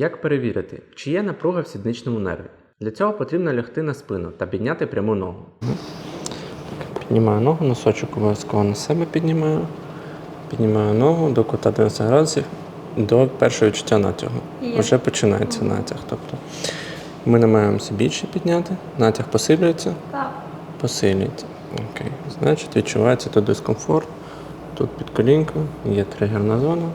Як перевірити, чи є напруга в сідничному нерві? Для цього потрібно лягти на спину та підняти пряму ногу. Піднімаю ногу, носочок обов'язково на себе піднімаю. Піднімаю ногу до кута 90 градусів до першого відчуття натягу. Вже починається натяг. Тобто ми намагаємося більше підняти, натяг посилюється, Так. посилюється. Окей. Значить, відчувається тут дискомфорт, тут під колінкою, є тригерна зона.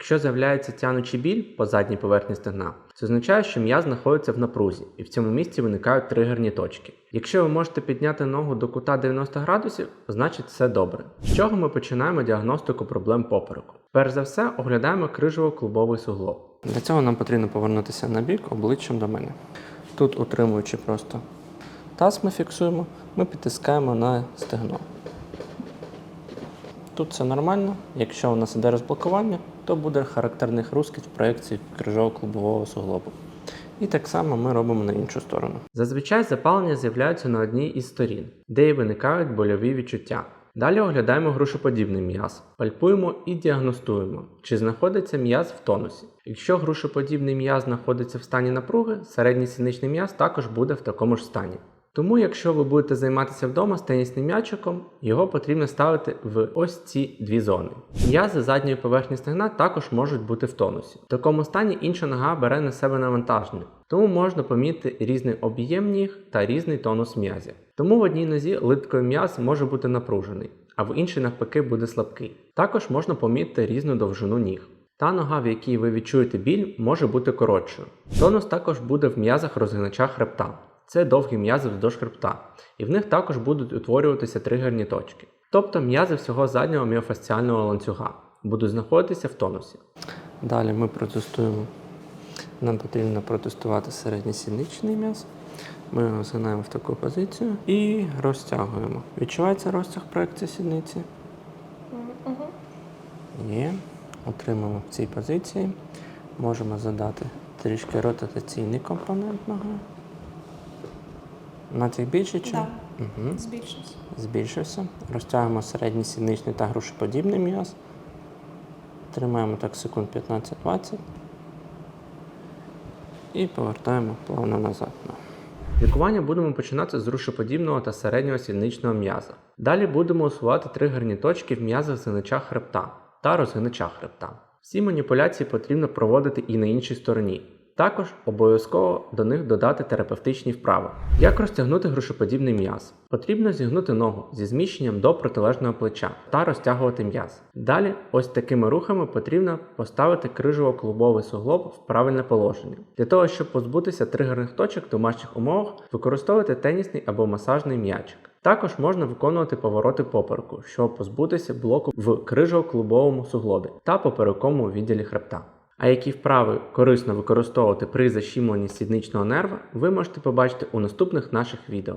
Якщо з'являється тянучий біль по задній поверхні стегна, це означає, що м'яз знаходиться в напрузі, і в цьому місці виникають тригерні точки. Якщо ви можете підняти ногу до кута 90 градусів, значить все добре. З чого ми починаємо діагностику проблем попереку? Перш за все, оглядаємо крижово-клубовий суглоб. Для цього нам потрібно повернутися на бік обличчям до мене. Тут, утримуючи просто таз, ми фіксуємо, ми підтискаємо на стегно. Тут все нормально. Якщо у нас іде розблокування, то буде характерний хрускіт в проєкції крижово-клубового суглобу. І так само ми робимо на іншу сторону. Зазвичай запалення з'являються на одній із сторін, де і виникають больові відчуття. Далі оглядаємо грушоподібний м'яз, пальпуємо і діагностуємо, чи знаходиться м'яз в тонусі. Якщо грушоподібний м'яз знаходиться в стані напруги, середній сіничний м'яз також буде в такому ж стані. Тому, якщо ви будете займатися вдома з тенісним м'ячиком, його потрібно ставити в ось ці дві зони. М'язи задньої поверхні стегна також можуть бути в тонусі. В такому стані інша нога бере на себе навантаження, тому можна помітити різний об'єм ніг та різний тонус м'язів. Тому в одній нозі литковий м'яз може бути напружений, а в іншій навпаки буде слабкий. Також можна помітити різну довжину ніг. Та нога, в якій ви відчуєте біль, може бути коротшою. Тонус також буде в м'язах розгинача хребта. Це довгі м'язи вздовж хребта, і в них також будуть утворюватися тригерні точки. Тобто м'язи всього заднього міофасціального ланцюга будуть знаходитися в тонусі. Далі ми протестуємо. Нам потрібно протестувати середній сідничний м'яз. Ми його згинаємо в таку позицію і розтягуємо. Відчувається розтяг проекції сідниці? Угу. Є. Отримаємо в цій позиції. Можемо задати трішки ротаційний компонент ноги. Натяг більший чи? Да. Угу. Збільшився. Збільшився. Розтягуємо середній сідничний та грушоподібний м'яз. Тримаємо так секунд 15-20. І повертаємо плавно назад. Лікування будемо починати з рушоподібного та середнього сідничного м'яза. Далі будемо усувати тригерні точки в м'язах згинача хребта та розгинача хребта. Всі маніпуляції потрібно проводити і на іншій стороні. Також обов'язково до них додати терапевтичні вправи. Як розтягнути грушоподібний м'яз? Потрібно зігнути ногу зі зміщенням до протилежного плеча та розтягувати м'яз. Далі, ось такими рухами потрібно поставити крижово-клубовий суглоб в правильне положення. Для того, щоб позбутися тригерних точок в домашніх умовах, використовуйте тенісний або масажний м'ячик. Також можна виконувати повороти попереку, щоб позбутися блоку в крижово-клубовому суглобі та поперековому відділі хребта. А які вправи корисно використовувати при защімленні сідничного нерва, ви можете побачити у наступних наших відео.